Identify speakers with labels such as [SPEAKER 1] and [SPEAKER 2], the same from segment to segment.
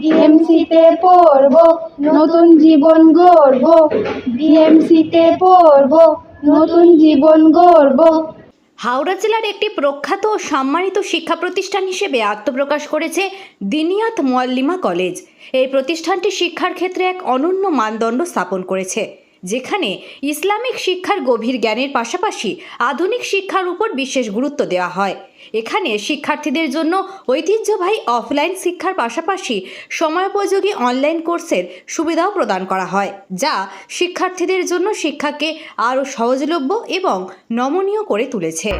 [SPEAKER 1] ডিএমসিতে পড়ব, নতুন জীবন গড়ব। বিএমসিতে পড়ব, নতুন জীবন গড়ব।
[SPEAKER 2] হাওড়া জেলার একটি প্রখ্যাত ও সম্মানিত শিক্ষা প্রতিষ্ঠান হিসেবে আত্মপ্রকাশ করেছে দিনিয়াত মোয়াল্লিমা কলেজ। এই প্রতিষ্ঠানটি শিক্ষার ক্ষেত্রে এক অনন্য মানদণ্ড স্থাপন করেছে। যেখানে ইসলামিক শিক্ষার গভীর জ্ঞানের পাশাপাশি আধুনিক শিক্ষার উপর বিশেষ গুরুত্ব দেওয়া হয়। এখানে শিক্ষার্থীদের জন্য ঐতিহ্যবাহী অফলাইন শিক্ষার পাশাপাশি সময়োপযোগী অনলাইন কোর্সের সুবিধাও প্রদান করা হয়, যা শিক্ষার্থীদের জন্য শিক্ষাকে আরও সহজলভ্য এবং নমনীয় করে তুলেছে।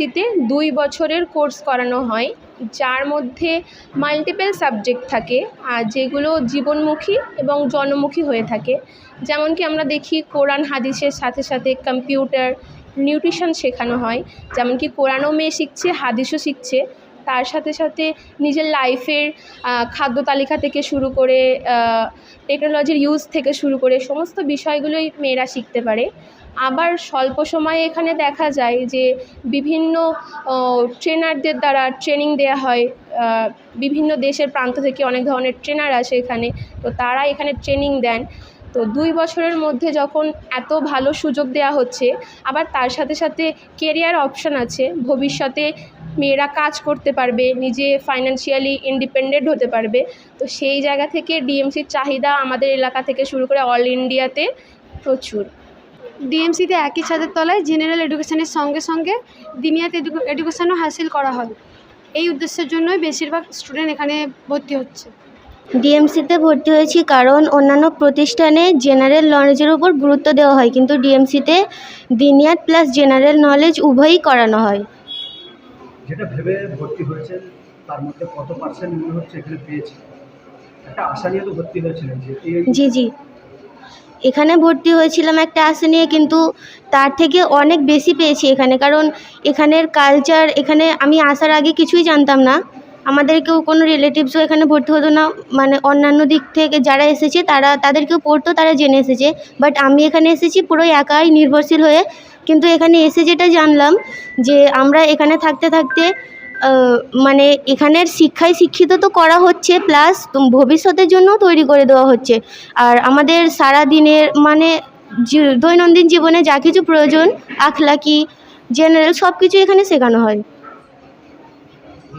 [SPEAKER 3] ডিএমসিতে দুই বছরের কোর্স করানো হয়, যার মধ্যে মাল্টিপল সাবজেক্ট থাকে, আর যেগুলো জীবনমুখী এবং জনমুখী হয়ে থাকে। যেমন কি আমরা দেখি কোরআন হাদিসের সাথে সাথে কম্পিউটার নিউট্রিশন শেখানো হয়। যেমন কি কোরআনও মেয়ে শিখছে, হাদিসও শিখছে। তার সাথে সাথে নিজের লাইফের খাদ্য তালিকা থেকে শুরু করে টেকনোলজির ইউজ থেকে শুরু করে সমস্ত বিষয়গুলোই মেয়েরা শিখতে পারে। আবার স্বল্প সময়ে এখানে দেখা যায় যে বিভিন্ন ট্রেনারদের দ্বারা ট্রেনিং দেওয়া হয়। বিভিন্ন দেশের প্রান্ত থেকে অনেক ধরনের ট্রেনার আসে এখানে। তো তারা এখানে ট্রেনিং দেন। তো দুই বছরের মধ্যে যখন এত ভালো সুযোগ দেওয়া হচ্ছে, আবার তার সাথে সাথে কেরিয়ার অপশান আছে। ভবিষ্যতে মেয়েরা কাজ করতে পারবে, নিজে ফাইন্যান্সিয়ালি ইন্ডিপেন্ডেন্ট হতে পারবে। তো সেই জায়গা থেকে ডিএমসির চাহিদা আমাদের এলাকা থেকে শুরু করে অল ইন্ডিয়াতে প্রচুর।
[SPEAKER 4] ডিএমসিতে একই ছাদের তলায় জেনারেল এডুকেশনের সঙ্গে সঙ্গে দিনিয়াত এডুকেশনও হাসিল করা হয়। এই উদ্দেশ্যের জন্যই বেশিরভাগ স্টুডেন্ট এখানে ভর্তি হচ্ছে।
[SPEAKER 5] ডিএমসিতে ভর্তি হয়েছি কারণ অন্যান্য প্রতিষ্ঠানে জেনারেল নলেজের উপর গুরুত্ব দেওয়া হয় কিন্তু ডিএমসিতে দিনিয়াত প্লাস জেনারেল নলেজ উভয়ই করানো হয়।
[SPEAKER 6] যেটা ভেবে ভর্তি হয়েছেন তার মধ্যে কত পার্সেন্ট মনে হচ্ছে এখানে পেয়েছে একটা আশা নিয়ে তো ভর্তি হয়েছিলেন
[SPEAKER 5] জি জি। এখানে ভর্তি হয়েছিলাম একটা আশা নিয়ে, কিন্তু তার থেকে অনেক বেশি পেয়েছি এখানে। কারণ এখানের কালচার এখানে আমি আসার আগে কিছুই জানতাম না। আমাদের কেউ কোনো রিলেটিভসও এখানে ভর্তি হতো না। মানে অন্যান্য দিক থেকে যারা এসেছে, তারা তাদের কেউ পড়তো, তারা জেনে এসেছে। বাট আমি এখানে এসেছি পুরো একাই নির্ভরশীল হয়ে। কিন্তু এখানে এসে যেটা জানলাম যে আমরা এখানে থাকতে থাকতে মানে এখানের শিক্ষায় শিক্ষিত তো করা হচ্ছে প্লাস ভবিষ্যতের জন্যও তৈরি করে দেওয়া হচ্ছে। আর আমাদের সারা দিনের মানে দৈনন্দিন জীবনে যা কিছু প্রয়োজন আখলাকি জেনারেল সব কিছু এখানে শেখানো হয়।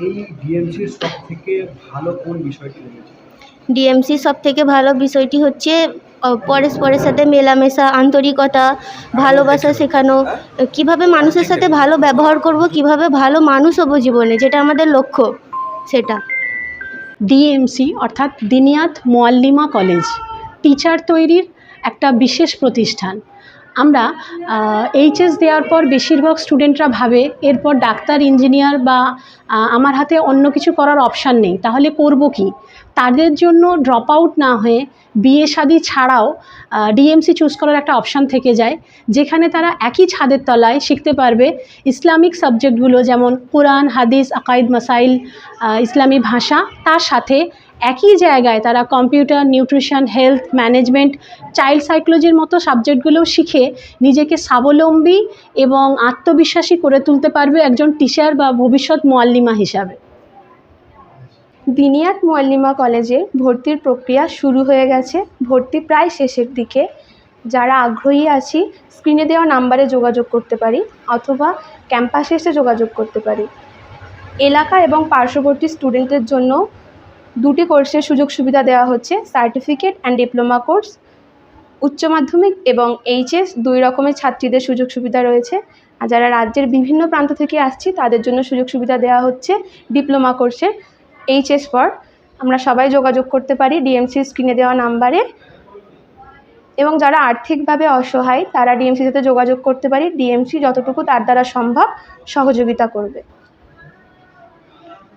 [SPEAKER 6] এই ডিএমসির সব থেকে ভালো কোন বিষয়টি লেগেছে
[SPEAKER 5] ডিএমসি সব থেকে ভালো বিষয়টি হচ্ছে পরস্পরের সাথে মেলামেশা আন্তরিকতা ভালোবাসা শেখানো কীভাবে মানুষের সাথে ভালো ব্যবহার করব কীভাবে ভালো মানুষ হব জীবনে যেটা আমাদের লক্ষ্য সেটা।
[SPEAKER 7] ডিএমসি অর্থাৎ দিনিয়াত মোয়াল্লিমা কলেজ টিচার তৈরির একটা বিশেষ প্রতিষ্ঠান। আমরা এইচএস দেওয়ার পর বেশিরভাগ স্টুডেন্টরা ভাবে, এরপর ডাক্তার ইঞ্জিনিয়ার বা আমার হাতে অন্য কিছু করার অপশান নেই, তাহলে করব কি? তাদের জন্য ড্রপ আউট না হয়ে বিয়ে শাদি ছাড়াও ডিএমসি চুজ করার একটা অপশান থেকে যায়, যেখানে তারা একই ছাদের তলায় শিখতে পারবে ইসলামিক সাবজেক্টগুলো যেমন কোরআন হাদিস আকাইদ মাসাইল ইসলামী ভাষা, তার সাথে একই জায়গায় তারা computer, nutrition, health management, child সাইকোলজির মতো সাবজেক্টগুলোও শিখে নিজেকে স্বাবলম্বী এবং আত্মবিশ্বাসী করে তুলতে পারবে একজন টিচার বা ভবিষ্যৎ মোয়াল্লিমা হিসাবে।
[SPEAKER 3] দিনিয়াত মোয়াল্লিমা কলেজে ভর্তির প্রক্রিয়া শুরু হয়ে গেছে। ভর্তি প্রায় শেষের দিকে। যারা আগ্রহী আছি স্ক্রিনে দেওয়া নাম্বারে যোগাযোগ করতে পারি অথবা ক্যাম্পাসে এসে যোগাযোগ করতে পারি। এলাকা এবং পার্শ্ববর্তী স্টুডেন্টদের জন্য দুটি কোর্সের সুযোগ সুবিধা দেওয়া হচ্ছে সার্টিফিকেট অ্যান্ড ডিপ্লোমা কোর্স উচ্চ মাধ্যমিক এবং এইচএস দুই রকমের ছাত্রীদের সুযোগ সুবিধা রয়েছে। আর যারা রাজ্যের বিভিন্ন প্রান্ত থেকে আসছি, তাদের জন্য সুযোগ সুবিধা দেওয়া হচ্ছে ডিপ্লোমা কোর্সের এইচএস পর আমরা সবাই যোগাযোগ করতে পারি ডিএমসি স্ক্রিনে দেওয়া নাম্বারে। এবং যারা আর্থিকভাবে অসহায়, তারা ডিএমসির সাথে যোগাযোগ করতে পারে। ডিএমসি যতটুকু তার দ্বারা সম্ভব সহযোগিতা করবে।